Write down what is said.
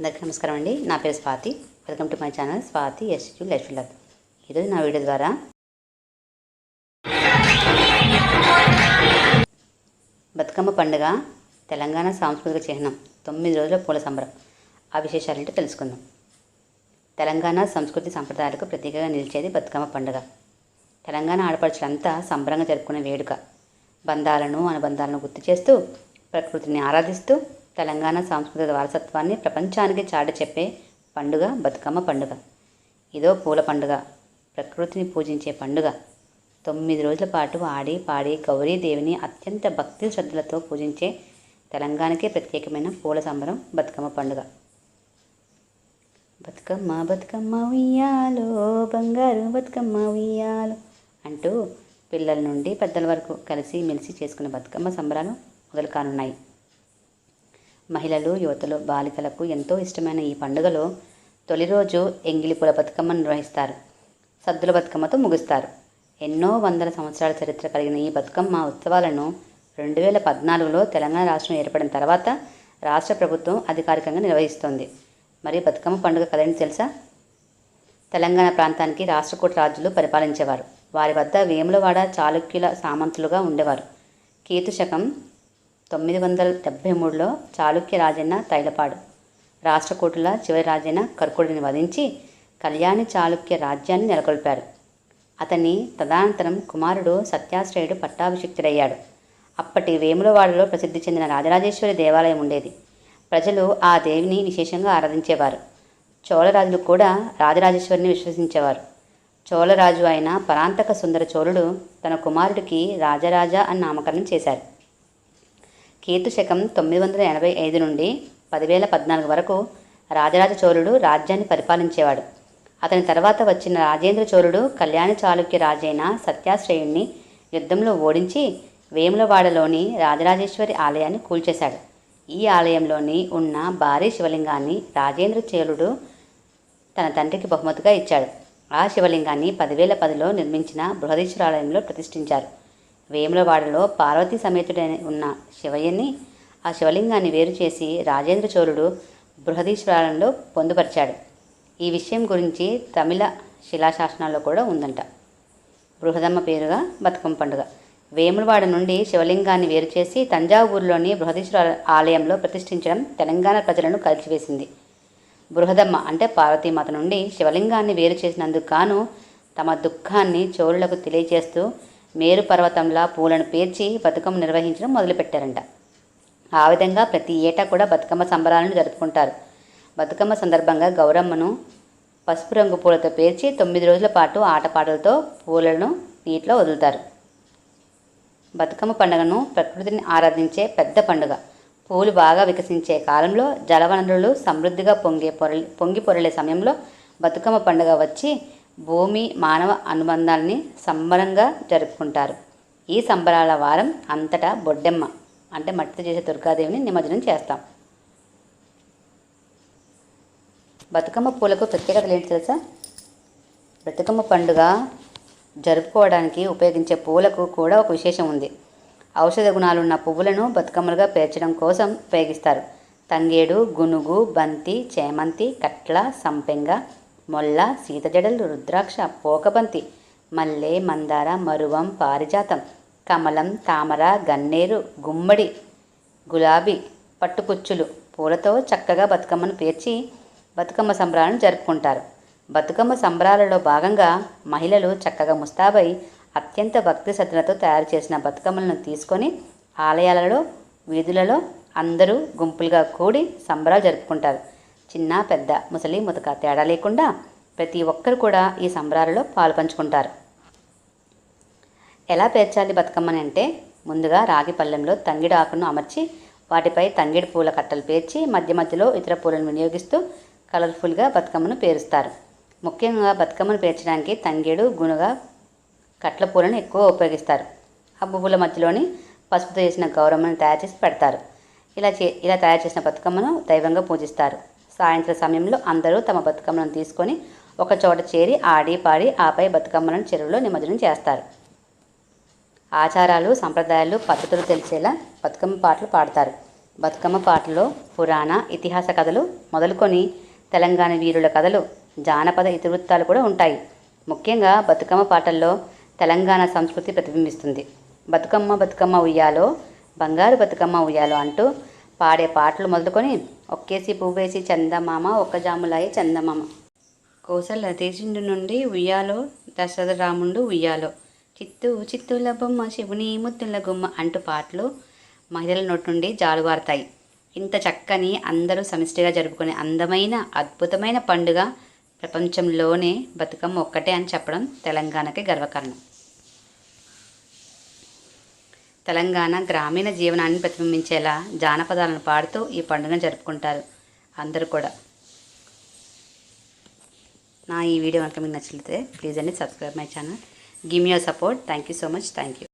అందరికీ నమస్కారం అండి. నా పేరు Swathi. Welcome to my channel Swathi SEO life love ఈరోజు నా వీడియో ద్వారా బతుకమ్మ పండుగ తెలంగాణ సాంస్కృతిక చిహ్నం తొమ్మిది రోజుల పూల సంబరం. ఆ విశేషాలేంటో తెలుసుకుందాం. తెలంగాణ సంస్కృతి సంప్రదాయాలకు ప్రతీకగా నిలిచేది బతుకమ్మ పండుగ. తెలంగాణ ఆడపడుచులంతా సంబరంగా జరుపుకునే వేడుక. బంధాలను అనుబంధాలను గుర్తు చేస్తూ ప్రకృతిని ఆరాధిస్తూ తెలంగాణ సాంస్కృతిక వారసత్వాన్ని ప్రపంచానికి చాటి చెప్పే పండుగ బతుకమ్మ పండుగ. ఇదో పూల పండుగ ప్రకృతిని పూజించే పండుగ. తొమ్మిది రోజుల పాటు ఆడి పాడి గౌరీదేవిని అత్యంత భక్తి శ్రద్ధలతో పూజించే తెలంగాణకే ప్రత్యేకమైన పూల సంబరం బతుకమ్మ పండుగ. బతుకమ్మ బతుకమ్మ ఉయ్యాలో బంగారు బతుకమ్మ ఉయ్యాలో అంటూ పిల్లల నుండి పెద్దల వరకు కలిసి మెలిసి చేసుకునే బతుకమ్మ సంబరాలు మొదలు కానున్నాయి మహిళలు యువతలు బాలికలకు ఎంతో ఇష్టమైన ఈ పండుగలో తొలి రోజు ఎంగిలిపూల బతుకమ్మ నిర్వహిస్తారు. సద్దుల బతుకమ్మతో ముగుస్తారు. ఎన్నో వందల సంవత్సరాల చరిత్ర కలిగిన ఈ బతుకమ్మ ఉత్సవాలను రెండు వేల పద్నాలుగులో తెలంగాణ రాష్ట్రం ఏర్పడిన తర్వాత రాష్ట్ర ప్రభుత్వం అధికారికంగా నిర్వహిస్తోంది. మరి బతుకమ్మ పండుగ కథని తెలుసా? తెలంగాణ ప్రాంతానికి రాష్ట్రకూట రాజులు పరిపాలించేవారు. వారి వద్ద వేములవాడ చాళుక్యుల సామంతులుగా ఉండేవారు. కీర్తి శకం తొమ్మిది వందల డెబ్భై మూడులో చాళుక్య రాజన్న తైలపాడు రాష్ట్రకూటుల చివరి రాజైన కర్కుడిని వధించి కళ్యాణి చాళుక్య రాజ్యాన్ని నెలకొల్పారు. అతని తదనంతరం కుమారుడు సత్యాశ్రయుడు పట్టాభిషిక్తుడయ్యాడు. అప్పటి వేములవాడలో ప్రసిద్ధి చెందిన రాజరాజేశ్వరి దేవాలయం ఉండేది. ప్రజలు ఆ దేవిని విశేషంగా ఆరాధించేవారు. చోళరాజులు కూడా రాజరాజేశ్వరిని విశ్వసించేవారు. చోళరాజు అయిన పరాంతక సుందర చోళుడు తన కుమారుడికి రాజరాజ అని నామకరణం చేశారు. కీర్తు శకం తొమ్మిది వందల ఎనభై ఐదు నుండి పదివేల పద్నాలుగు వరకు రాజరాజ చోళుడు రాజ్యాన్ని పరిపాలించేవాడు. అతని తర్వాత వచ్చిన రాజేంద్ర చోళుడు కళ్యాణ చాళుక్య రాజైన సత్యాశ్రయుణ్ణి యుద్ధంలో ఓడించి వేములవాడలోని రాజరాజేశ్వరి ఆలయాన్ని కూల్చేశాడు. ఈ ఆలయంలోని ఉన్న భారీ శివలింగాన్ని రాజేంద్ర చోళుడు తన తండ్రికి బహుమతిగా ఇచ్చాడు. ఆ శివలింగాన్ని పదివేల పదిలో నిర్మించిన బృహదీశ్వరాలయంలో ప్రతిష్ఠించారు. వేములవాడలో పార్వతీ సమేతుడైన ఉన్న శివయ్యని ఆ శివలింగాన్ని వేరు చేసి రాజేంద్ర చోళుడు బృహదీశ్వరాలయంలో పొందుపరిచాడు. ఈ విషయం గురించి తమిళ శిలాశాసనాల్లో కూడా ఉందంట. బృహదమ్మ పేరుగా బతుకమ్మ పండుగ. వేములవాడ నుండి శివలింగాన్ని వేరు చేసి తంజావూరులోని బృహదీశ్వర ఆలయంలో ప్రతిష్ఠించడం తెలంగాణ ప్రజలను కలిసివేసింది బృహదమ్మ అంటే పార్వతీమాత నుండి శివలింగాన్ని వేరు చేసినందుకు గాను తమ దుఃఖాన్ని చోరులకు తెలియజేస్తూ మేరు పర్వతంలా పూలను పేర్చి బతుకమ్మ నిర్వహించడం మొదలుపెట్టారంట. ఆ విధంగా ప్రతి ఏటా కూడా బతుకమ్మ సంబరాలను జరుపుకుంటారు. బతుకమ్మ సందర్భంగా గౌరమ్మను పసుపు రంగు పూలతో పేర్చి తొమ్మిది రోజుల పాటు ఆటపాటలతో పూలను నీటిలో వదులుతారు. బతుకమ్మ పండుగను ప్రకృతిని ఆరాధించే పెద్ద పండుగ. పూలు బాగా వికసించే కాలంలో జలవనరులు సమృద్ధిగా పొంగే పొరలి పొంగి పొరలే సమయంలో బతుకమ్మ పండుగ వచ్చి భూమి మానవ అనుబంధాలని సంబరంగా జరుపుకుంటారు. ఈ సంబరాల వారం అంతటా బొడ్డెమ్మ అంటే మట్టితో చేసే దుర్గాదేవిని నిమజ్జనం చేస్తాం. బతుకమ్మ పూలకు ప్రత్యేకతలు ఏంటి తెలుసా? బతుకమ్మ పండుగ జరుపుకోవడానికి ఉపయోగించే పూలకు కూడా ఒక విశేషం ఉంది. ఔషధ గుణాలున్న పువ్వులను బతుకమ్మలుగా పేర్చడం కోసం ఉపయోగిస్తారు. తంగేడు గునుగు బంతి చేమంతి కట్ల సంపెంగ మొల్ల సీతజడలు రుద్రాక్ష పోకబంతి మల్లె మందార మరువం పారిజాతం కమలం తామర గన్నేరు గుమ్మడి గులాబీ పట్టుకుచ్చులు. పూలతో చక్కగా బతుకమ్మను పేర్చి బతుకమ్మ సంబరాలను జరుపుకుంటారు. బతుకమ్మ సంబరాలలో భాగంగా మహిళలు చక్కగా ముస్తాబై అత్యంత భక్తి శ్రద్ధలతో తయారు చేసిన బతుకమ్మలను తీసుకొని ఆలయాలలో వీధులలో అందరూ గుంపులుగా కూడి సంబరాలు జరుపుకుంటారు. చిన్న పెద్ద ముసలి ముతక తేడా లేకుండా ప్రతి ఒక్కరు కూడా ఈ సంబరాలలో పాలు పంచుకుంటారు ఎలా పేర్చాలి బతుకమ్మని అంటే ముందుగా రాగి పళ్ళెంలో తంగిడి ఆకును అమర్చి వాటిపై తంగిడి పూల కట్టలు పేర్చి మధ్య మధ్యలో ఇతర పూలను వినియోగిస్తూ కలర్ఫుల్గా బతుకమ్మను పేరుస్తారు. ముఖ్యంగా బతుకమ్మను పేర్చడానికి తంగేడు గునుగ కట్ల పూలను ఎక్కువ ఉపయోగిస్తారు. ఆ పువ్వుల మధ్యలోని పసుపుతో చేసిన గౌరమ్మను తయారు చేసి పెడతారు. ఇలా చే ఇలా తయారు చేసిన బతుకమ్మను దైవంగా పూజిస్తారు. సాయంత్రం సమయంలో అందరూ తమ బతుకమ్మలను తీసుకొని ఒక చోట చేరి ఆడి పాడి ఆపై బతుకమ్మలను చెరువులో నిమజ్జనం చేస్తారు. ఆచారాలు సంప్రదాయాలు పద్ధతులు తెలిసేలా బతుకమ్మ పాటలు పాడతారు. బతుకమ్మ పాటలో పురాణ ఇతిహాస కథలు మొదలుకొని తెలంగాణ వీరుల కథలు జానపద ఇతివృత్తాలు కూడా ఉంటాయి. ముఖ్యంగా బతుకమ్మ పాటల్లో తెలంగాణ సంస్కృతి ప్రతిబింబిస్తుంది. బతుకమ్మ బతుకమ్మ ఉయ్యాలో బంగారు బతుకమ్మ ఉయ్యాలో అంటూ పాడే పాటలు మొదలుకొని ఒక్కేసి పువ్వేసి చందమామ ఒక్క జాములాయి చందమామ. కోసల దేశిండు నుండి ఉయ్యాలో దశరథ రాముండు ఉయ్యాలో. చిత్తు చిత్తుల బొమ్మ శివుని ముత్తుల గుమ్మ అంటూ పాటలు మహిళల నోటి నుండి జాలువారుతాయి ఇంత చక్కని అందరూ సమిష్టిగా జరుపుకునే అందమైన అద్భుతమైన పండుగ ప్రపంచంలోనే బతుకమ్మ ఒక్కటే అని చెప్పడం తెలంగాణకి గర్వకారణం. తెలంగాణ గ్రామీణ జీవనాన్ని ప్రతిబింబించేలా జానపదాలను పాడుతూ ఈ పండుగను జరుపుకుంటారు. అందరూ కూడా. నా ఈ వీడియో కనుక మీకు నచ్చితే ప్లీజ్ అండి subscribe my channel. Give me support. Thank you so much. Thank you.